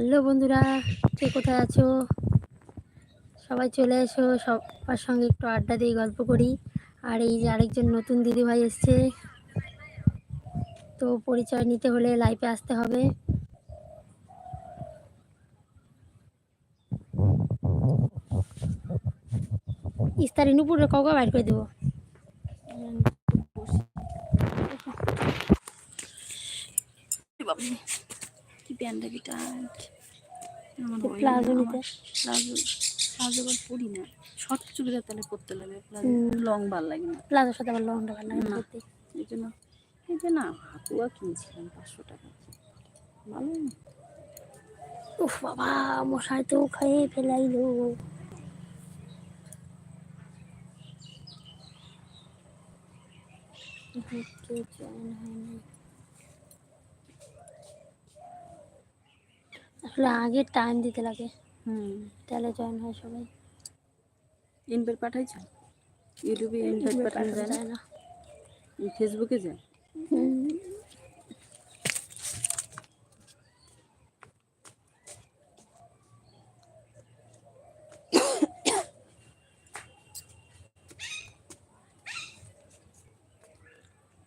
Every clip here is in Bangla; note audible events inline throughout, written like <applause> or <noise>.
হ্যালো বন্ধুরা, কে কোথায় আছো? সবাই চলে এসো, সবার সঙ্গে একটু আড্ডা দিয়ে গল্প করি। আর এই যে আরেকজন নতুন দিদিভাই এসছে, তো পরিচয় নিতে হলে লাইভে আসতে হবে। ইস্তারি নুপুরে বাইর করে দেবো কি প্যান্টটা কি টাইট হয় প্লাজো নিতে প্লাজো প্লাজো আবার পরি না। শর্ট চুড়িদার তাহলে পরতে লাগে প্লাজো লং ভালো লাগে না। প্লাজোর সাথে আমার লংটা ভালো লাগে না। এই জন্য এই যে না হাতুয়া কিনছিলাম পাঁচশো টাকা। ভালো উফ বাবা মশাই তো খেয়ে ফেলাইলো। জয়েন হয়নি। আসলে আগে টাইম দিতে লাগে। হুম। তাহলে জয়েন হয় সবাই। ইনভাইট পাঠাইছ ইউটিউবে ইনভাইট পাঠানো যায় না? ফেসবুকে যায়।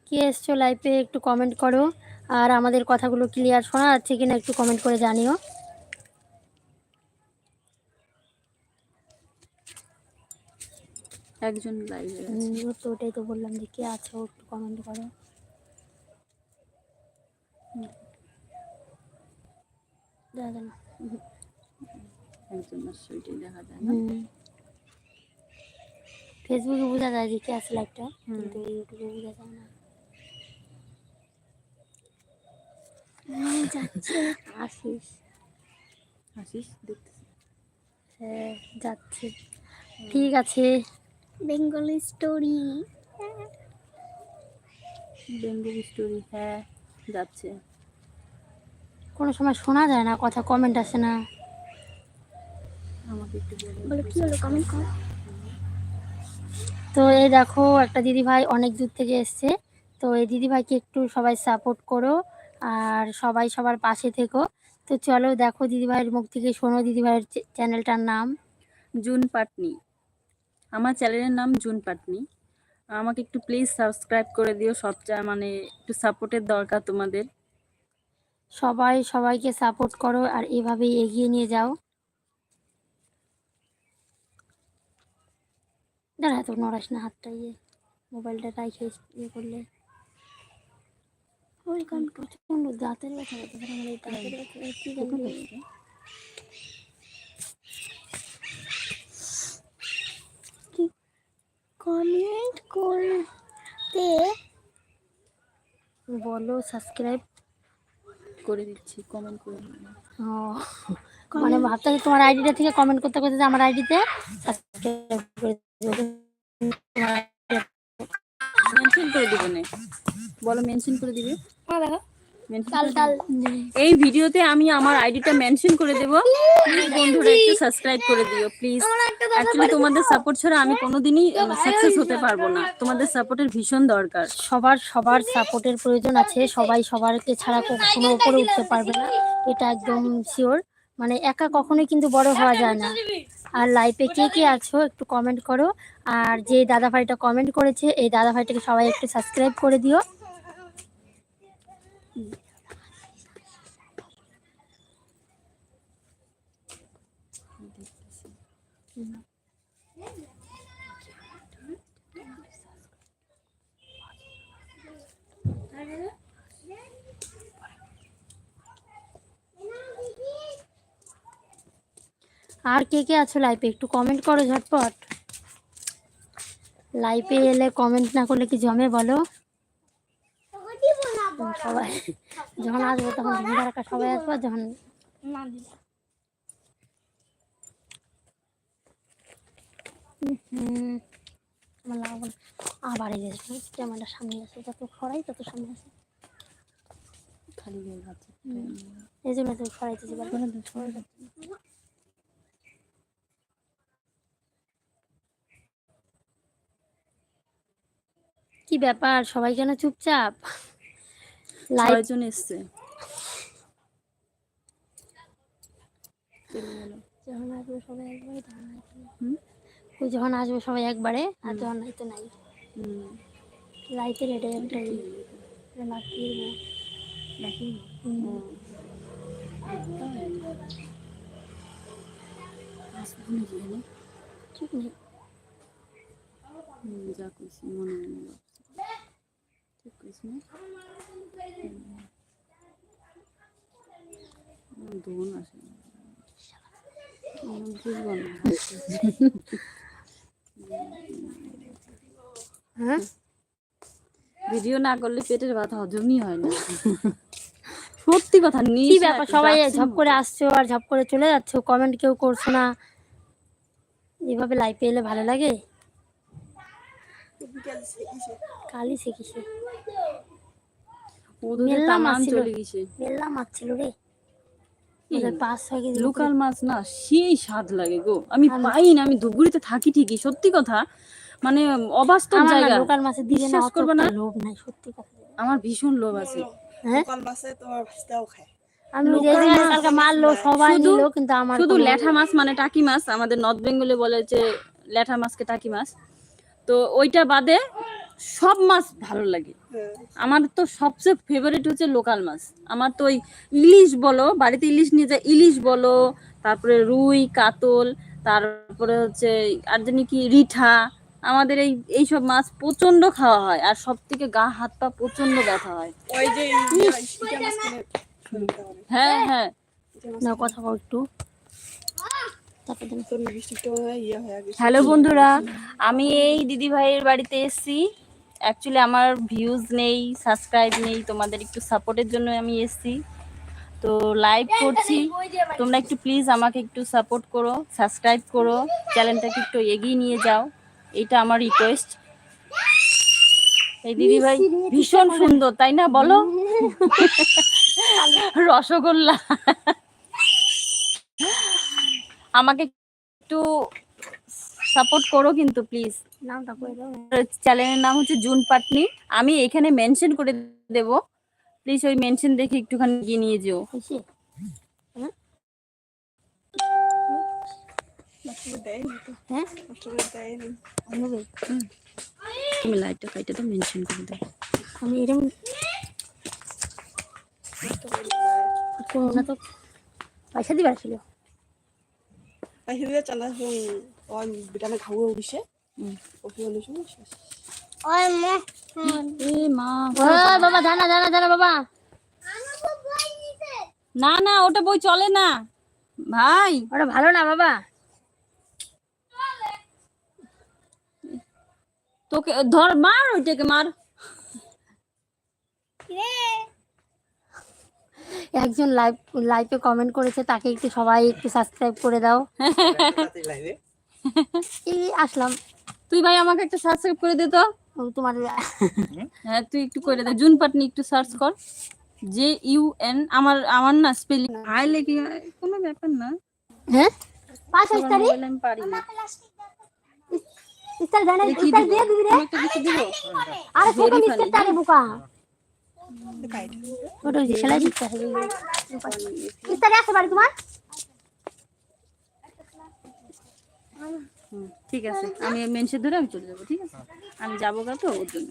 কে এসছো লাইভে একটু কমেন্ট করো। আর আমাদের কথাগুলো ক্লিয়ার শোনা যাচ্ছে কিনা একটু কমেন্ট করে জানিও। একজন লাইভে তো ওটাই তো বললাম যে কে আছো একটু কমেন্ট করো। না একজন দেখা যায় না। ফেসবুকে বোঝা যায় যে কে আছে লাইভটা। কিন্তু ইউটিউবে বোঝা যায় না। যাচ্ছে। আসিস আসিস দেখতেছি। হ্যাঁ যাচ্ছে। ঠিক আছে। Bengali story. বেঙ্গলি স্টোরি হ্যাঁ যাচ্ছে। কোনো সময় শোনা যায় না কথা কমেন্ট আসে না। আমাকে একটু বলো। কি হলো? কমেন্ট কর। তো এই দেখো একটা দিদি ভাই অনেক দূর থেকে এসছে। তো এই দিদি ভাইকে একটু সবাই সাপোর্ট করো। আর সবাই সবার পাশে থেকো। তো চলো দেখো দিদিভাইয়ের মুখ থেকে শোনো দিদিভাইয়ের চ্যানেলটার নাম। জুন পাটনি। আমার চ্যানেলের নাম জুন পাটনি। আমাকে একটু প্লিজ সাবস্ক্রাইব করে দিও সব চা- মানে একটু সাপোর্টের দরকার তোমাদের। সবাই সবাইকে সাপোর্ট করো আর এভাবেই এগিয়ে নিয়ে যাও। দাঁড়া তো নড়াস না হাতটা ইয়ে মোবাইলটা রাইখে ইয়ে করলে। দাঁতের ব্যথা আমার এই দাঁতের ব্যথা কি জানি কি কমেন্ট করতে বলো সাবস্ক্রাইব করে দিচ্ছি কমেন্ট করে ও মানে ভাবতে তোমার আইডিটা থেকে কমেন্ট করতে করতে যে আমার আইডিতে মেনশন করে দিবে না। বলো মেনশন করে দিবে। এই ভিডিওতে আমি আমার আইডিটা মেনশন করে দেব। প্লিজ বন্ধুরা একটু সাবস্ক্রাইব করে দিও প্লিজ অ্যাকচুয়ালি তোমাদের সাপোর্ট ছাড়া আমি কোনোদিনই সাকসেস হতে পারব না। তোমাদের সাপোর্টের ভীষণ দরকার। সবার সবার সাপোর্টের প্রয়োজন আছে। সবাই সবারকে ছাড়া কখনো উপরে উঠতে পারবে না। এটা একদম শিওর মানে একা কখনোই কিন্তু বড় হওয়া যায় না। আর লাইফে কে কে আছো একটু কমেন্ট করো। আর যে দাদা ভাইটা কমেন্ট করেছে এই দাদা ভাইটাকে সবাই একটু সাবস্ক্রাইব করে দিও। আর কে কে আছো লাইফে একটু কমেন্ট করো ঝটপট। লাইফে এলে কমেন্ট না করলে কি জমে বলো? সবাই যখন আসব তখন ঝুমকা রাখা সবাই আসব যখন আমার লাগাবো আবার এই ক্যামেরার সামনে আছে যত সরাই তত সামনে আছে। খালি এই জন্য তো সরাইতেছি কি ব্যাপার? সবাই কেন চুপচাপ? ছয়জন এসছে। যখন আসবে সবাই একবারে ওই যখন আসবে সবাই একবারে আর যখন নাই তো নাই। হুম। লাইটের একটা। এটা ঠিক নেই। যা কইছি মনে মনে ভাবছি। ঠিক কইছি না হুম, ধুন আসে বুঝব না। হ্যাঁ? ভিডিও না করলে পেটের ভাত হজমই হয় না। সত্যি কথা নিয়ে ব্যাপার? সবাই ঝপ করে আসছো আর ঝপ করে চলে যাচ্ছো। কমেন্ট কেউ করছ না। এভাবে লাইভে এলে ভালো লাগে? কালই শিখেছি। মাছ ছিল। চলে গেছে। মেলা মাছ ছিল রে। লোকাল মাছ না সেই স্বাদ লাগে গো। আমি পাই না আমি ধুপগুড়িতে থাকি ঠিকই। সত্যি কথা মানে অবাস্তব আমার জায়গা। লোকাল মাছের দিকে না অত করবে না? লোভ নাই সত্যি কথা। আমার ভীষণ লোভ আছে। হ্যাঁ? লোকাল মাছে তোমার খায়। আমি কালকে মারলো সবাই শুধু- নিল কিন্তু আমার শুধু ল্যাঠা মাছ মানে টাকি মাছ। আমাদের নর্থ বেঙ্গলে বলে যে ল্যাঠা মাছকে টাকি মাছ। তো ওইটা বাদে সব মাছ ভালো লাগে। হ্যাঁ। আমার তো সবচেয়ে ফেভারিট হচ্ছে লোকাল মাছ। আমার তো ওই ইলিশ বলো বাড়িতে ইলিশ নিয়ে যায় ইলিশ বলো তারপরে রুই কাতল তারপরে হচ্ছে আর জানি কি রিঠা আমাদের এই এইসব মাছ প্রচণ্ড খাওয়া হয় আর সব থেকে গা হাত পা প্রচণ্ড ব্যথা হয়। হ্যাঁ হ্যাঁ। না কথা বল একটু। হ্যালো বন্ধুরা আমি এই দিদি ভাইয়ের বাড়িতে এসেছি। অ্যাকচুয়ালি আমার ভিউজ নেই সাবস্ক্রাইব নেই তোমাদের একটু সাপোর্টের জন্য আমি এসেছি। তো লাইভ করছি। তোমরা একটু প্লিজ আমাকে একটু সাপোর্ট করো সাবস্ক্রাইব করো চ্যানেলটাকে একটু এগিয়ে নিয়ে যাও। এটা আমার রিকোয়েস্ট এই দিদি ভাই ভীষণ সুন্দর তাই না বলো? <laughs> রসগোল্লা। আমাকে একটু সাপোর্ট করো কিন্তু প্লিজ নামটা চ্যানেলের নাম হচ্ছে জুন পাটনি আমি এখানে মেনশন করে দেব প্লিজ ওই মেনশন দেখে একটুখানি গিয়ে নিয়ে যেও হ্যাঁ তুমি লাইটটা কাইটা তো মেনশন করে দাও আমি এরকম তো পয়সা দিবার ছিল সেদিকে চালা ওই বিটানে দিছে। হুম। ওকে বলে শুনো শেষ এ মা। ও বাবা জানা জানা জানা বাবা। না না ওটা বই চলে না। ভাই। ওটা ভালো না বাবা। তোকে ধর মার ওইটাকে মার। একজন লাইভ লাইভে কমেন্ট করেছে তাকে একটু সবাই একটু সাবস্ক্রাইব করে দাও এই আসলাম তুই ভাই আমাকে একটা সাবস্ক্রাইব করে দে তো তোমার হ্যাঁ তুই একটু করে দে জুন পাটনি একটু সার্চ কর জে ইউ এন আমার আমার না স্পেলিং হাই লেখি কোনো ব্যাপার না হ্যাঁ পাঁচ মোবাইলে আমি পারি না ইস্তার জানা ইস্তার দিয়ে দিবি রে? আরে Very মিস্টার তারে বুকা ওটা যে সেলাই দিতে হবে। ইস্তারি আছে বাড়ি তোমার? হুম, ঠিক আছে। আমি মেনশে ধরে আমি চলে যাব ঠিক আছে? আমি যাব গা তো ওর জন্য